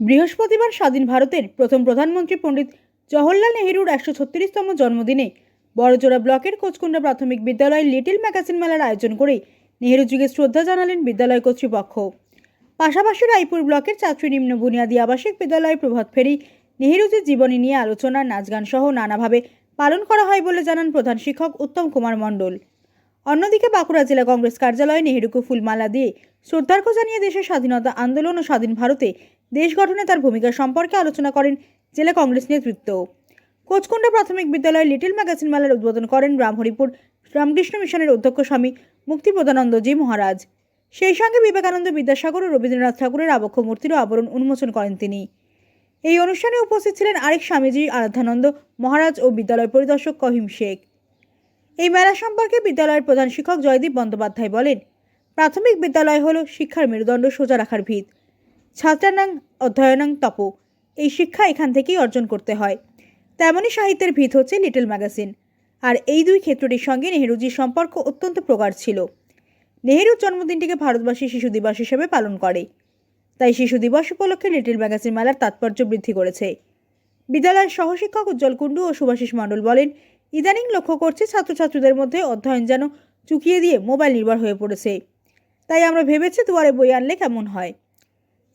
বৃহস্পতিবার স্বাধীন ভারতের প্রথম প্রধানমন্ত্রী পণ্ডিত জওহরলাল নেহরুর একশো ছত্রিশতম জন্মদিনে বড়জোড়া ব্লকের কোচকুন্ডা প্রাথমিক বিদ্যালয়ে লিটিল ম্যাগাজিন মেলার আয়োজন করে নেহরু যুগে শ্রদ্ধা জানালেন বিদ্যালয় কর্তৃপক্ষ। পাশাপাশি রায়পুর ব্লকের ছাত্রী নিম্ন বুনিয়াদী আবাসিক বিদ্যালয়ে প্রভাত ফেরি নেহেরুজির জীবনী নিয়ে আলোচনা নাচ গান সহ নানাভাবে পালন করা হয় বলে জানান প্রধান শিক্ষক উত্তম কুমার মণ্ডল। অন্যদিকে বাঁকুড়া জেলা কংগ্রেস কার্যালয়ে নেহেরুকে ফুলমালা দিয়ে শ্রদ্ধার্ঘ্য জানিয়ে দেশের স্বাধীনতা আন্দোলন ও স্বাধীন ভারতে দেশ গঠনে তার ভূমিকা সম্পর্কে আলোচনা করেন জেলা কংগ্রেস নেতৃত্ব। কোচকুন্ডা প্রাথমিক বিদ্যালয়ে লিটিল ম্যাগাজিন মেলার উদ্বোধন করেন রামহরিপুর রামকৃষ্ণ মিশনের অধ্যক্ষ স্বামী মুক্তিপ্রদানন্দজি মহারাজ। সেই সঙ্গে বিবেকানন্দ বিদ্যাসাগর ও রবীন্দ্রনাথ ঠাকুরের আবক্ষ মূর্তিরও আবরণ উন্মোচন করেন তিনি। এই অনুষ্ঠানে উপস্থিত ছিলেন আরেক স্বামীজি আরাধ্যানন্দ মহারাজ ও বিদ্যালয় পরিদর্শক কহিম শেখ। এই মেলা সম্পর্কে বিদ্যালয়ের প্রধান শিক্ষক জয়দীপ বন্দ্যোপাধ্যায় বলেন, প্রাথমিক বিদ্যালয় হল শিক্ষার মেরুদণ্ড সোজা রাখার ভিত। ছাত্রানাং অধ্যয়নাং তপ। এই শিক্ষা এখান থেকেই অর্জন করতে হয়। তেমনই সাহিত্যের ভিত হচ্ছে লিটল ম্যাগাজিন। আর এই দুই ক্ষেত্রটির সঙ্গে নেহেরুজির সম্পর্ক অত্যন্ত প্রগাঢ় ছিল। নেহেরুর জন্মদিনটিকে ভারতবাসী শিশু দিবস হিসেবে পালন করে। তাই শিশু দিবস উপলক্ষে লিটল ম্যাগাজিন মেলার তাৎপর্য বৃদ্ধি করেছে। বিদ্যালয়ের সহশিক্ষক উজ্জ্বল কুণ্ডু ও সুভাষিস মণ্ডল বলেন, ইদানিং লক্ষ্য করছে ছাত্রছাত্রীদের মধ্যে অধ্যয়ন যেন চুকিয়ে দিয়ে মোবাইল নির্ভর হয়ে পড়েছে। তাই আমরা ভেবেছি দুয়ারে বই আনলে কেমন হয়?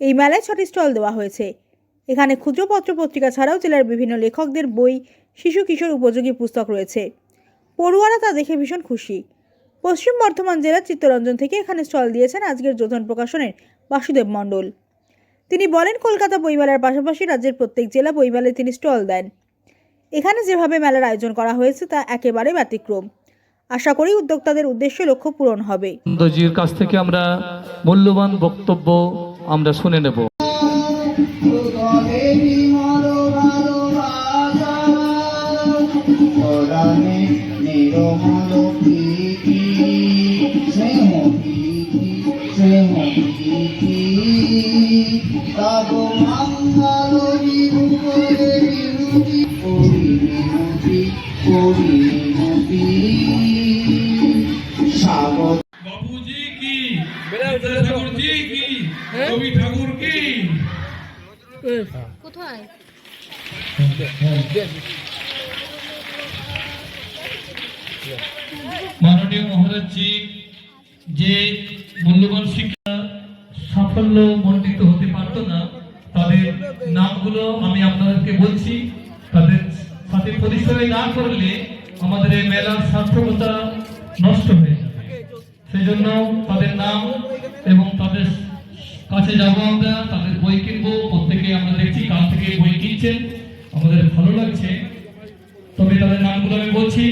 এই মেলায় ছটি স্টল দেওয়া হয়েছে। এখানে ক্ষুদ্র পত্র পত্রিকা ছাড়াও জেলার বিভিন্ন লেখকদের বই, শিশু কিশোর উপযোগী পুস্তক রয়েছে। পড়ুয়ারা তা দেখে ভীষণ খুশি। পশ্চিম বর্ধমান জেলার চিত্তরঞ্জন থেকে এখানে স্টল দিয়েছেন আজকের যোধন প্রকাশনের বাসুদেব মণ্ডল। তিনি বলেন, কলকাতা বইমেলার পাশাপাশি রাজ্যের প্রত্যেক জেলা বইমেলায় তিনি স্টল দেন। এখানে যেভাবে মেলার আয়োজন করা হয়েছে তা একেবারে ব্যতিক্রম। আশা করি উদ্যোক্তাদের উদ্দেশ্য লক্ষ্য পূরণ হবে। কাছ থেকে আমরা মূল্যবান বক্তব্য আমরা শুনে নেব। ঠাকুর কি? কোথায়? মাননীয় মহারাজজি যে মূল্যবান শিক্ষা সাফল্য মণ্ডিত হতে পারত না তাদের নামগুলো আমি আপনাদেরকে বলছি। তাদের সাথে পরিচয় না করলে আমাদের এই মেলার সার্থকতা নষ্ট হয়ে যাবে। সেই জন্য তাদের নাম এবং তাদের কাছে যাব আমরা তাদের বই কিনবো প্রত্যেকে আমরা দেখছি কাল থেকে বই কিনছেন আমাদের ভালো লাগছে। তবে তাদের নামগুলো আমি বলছি।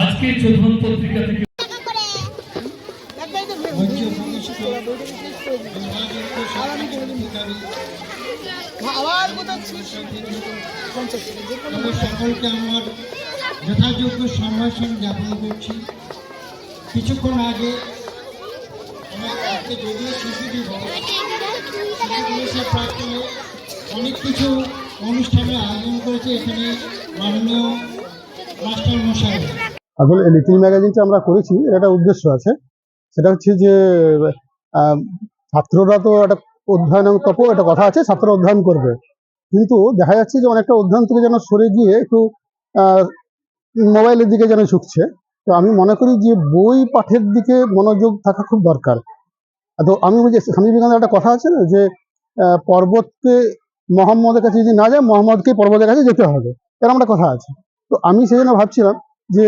আজকে চোধন পত্রিকা থেকে সকলকে আমার যথাযোগ্য সম্ভাষণ জ্ঞাপন করছি। কিছুক্ষণ আগে আজকে যদিও শিশু দিবস শিশু দিবসের প্রাক্কালে অনেক কিছু অনুষ্ঠানের আয়োজন করেছে এখানে মাননীয় মাস্টার মশাই। আসলে এই লিটিল ম্যাগাজিনটা আমরা করেছি এর একটা উদ্দেশ্য আছে। সেটা হচ্ছে যে আহ, ছাত্ররা তো একটা অধ্যয়ন এবং তপ একটা কথা আছে ছাত্ররা অধ্যয়ন করবে। কিন্তু দেখা যাচ্ছে যে অনেকটা অধ্যয়ন থেকে যেন সরে গিয়ে একটু আহ, মোবাইলের দিকে যেন ঝুঁকছে। তো আমি মনে করি যে বই পাঠের দিকে মনোযোগ থাকা খুব দরকার। তো আমি বলছি, স্বামী বিবেকানন্দের একটা কথা আছে না, যে পর্বতকে মোহাম্মদের কাছে যদি না যায় মোহাম্মদকে পর্বতের কাছে যেতে হবে। এরকম একটা কথা আছে। তো আমি সেই জন্য ভাবছিলাম যে,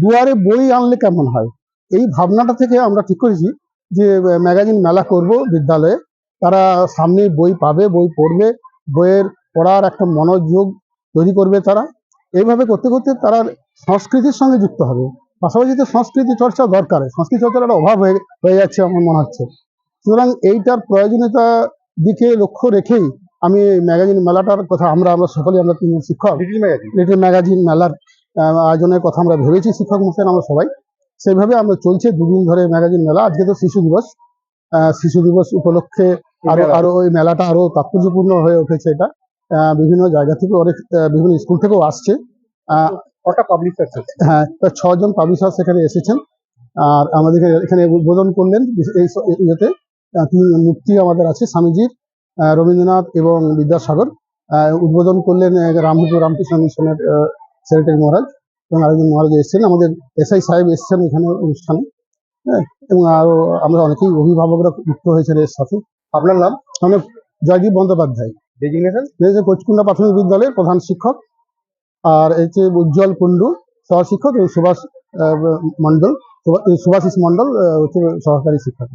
দুয়ারে বই আনলে কেমন হয়? এই ভাবনাটা থেকে আমরা ঠিক করেছি যে ম্যাগাজিন মেলা করব বিদ্যালয়ে। তারা সামনে বই পাবে, বই পড়বে, বইয়ের পড়ার একটা মনোযোগ তৈরি করবে তারা। এইভাবে করতে করতে তারা সংস্কৃতির সঙ্গে যুক্ত হবে। পাশাপাশি তো সংস্কৃতি চর্চা দরকার, সংস্কৃতি চর্চার একটা অভাব হয়ে হয়ে যাচ্ছে আমার মনে হচ্ছে। সুতরাং এইটার প্রয়োজনীয়তা দিকে লক্ষ্য রেখেই আমি ম্যাগাজিন মেলাটার কথা আমরা আমরা সকলেই আমরা তিনজন শিক্ষক। লিটল ম্যাগাজিন মেলার আয়োজনের কথা আমরা ভেবেছি শিক্ষক মশাই আমরা সবাই। সেইভাবে আমরা চলছে দুদিন ধরে ম্যাগাজিন মেলা। আজকে তো শিশু দিবস। শিশু দিবস উপলক্ষে আরও আরও ওই মেলাটা আরও তাৎপর্যপূর্ণ হয়ে উঠেছে এটা। আহ, বিভিন্ন জায়গা থেকে অনেক বিভিন্ন স্কুল থেকেও আসছে। হ্যাঁ ছজন পাবলিশার সেখানে এসেছেন। আর আমাদের এখানে উদ্বোধন করলেন এই ইয়েতে। তিন মূর্তি আমাদের আছে স্বামীজির রবীন্দ্রনাথ এবং বিদ্যাসাগর। উদ্বোধন করলেন রামকৃষ্ণ রামকৃষ্ণ মিশনের সেক্রেটারি মহারাজ এবং আরেকজন মহারাজ এসেছেন। আমাদের এসআই সাহেব এসেছেন এখানে অনুষ্ঠানে হ্যাঁ, এবং আরও আমরা অনেকেই অভিভাবকরা যুক্ত হয়েছেন এর সাথে। আপনার নাম? মানে জয়দীপ বন্দ্যোপাধ্যায়। ডেজিগনেশন কোচকুন্ডা প্রাথমিক বিদ্যালয়ের প্রধান শিক্ষক। আর যে উজ্জ্বল কুণ্ডু সহশিক্ষক এবং সুভাষ আহ, মণ্ডল সুভা- সুভাষিস মণ্ডল হচ্ছে সহকারী শিক্ষক।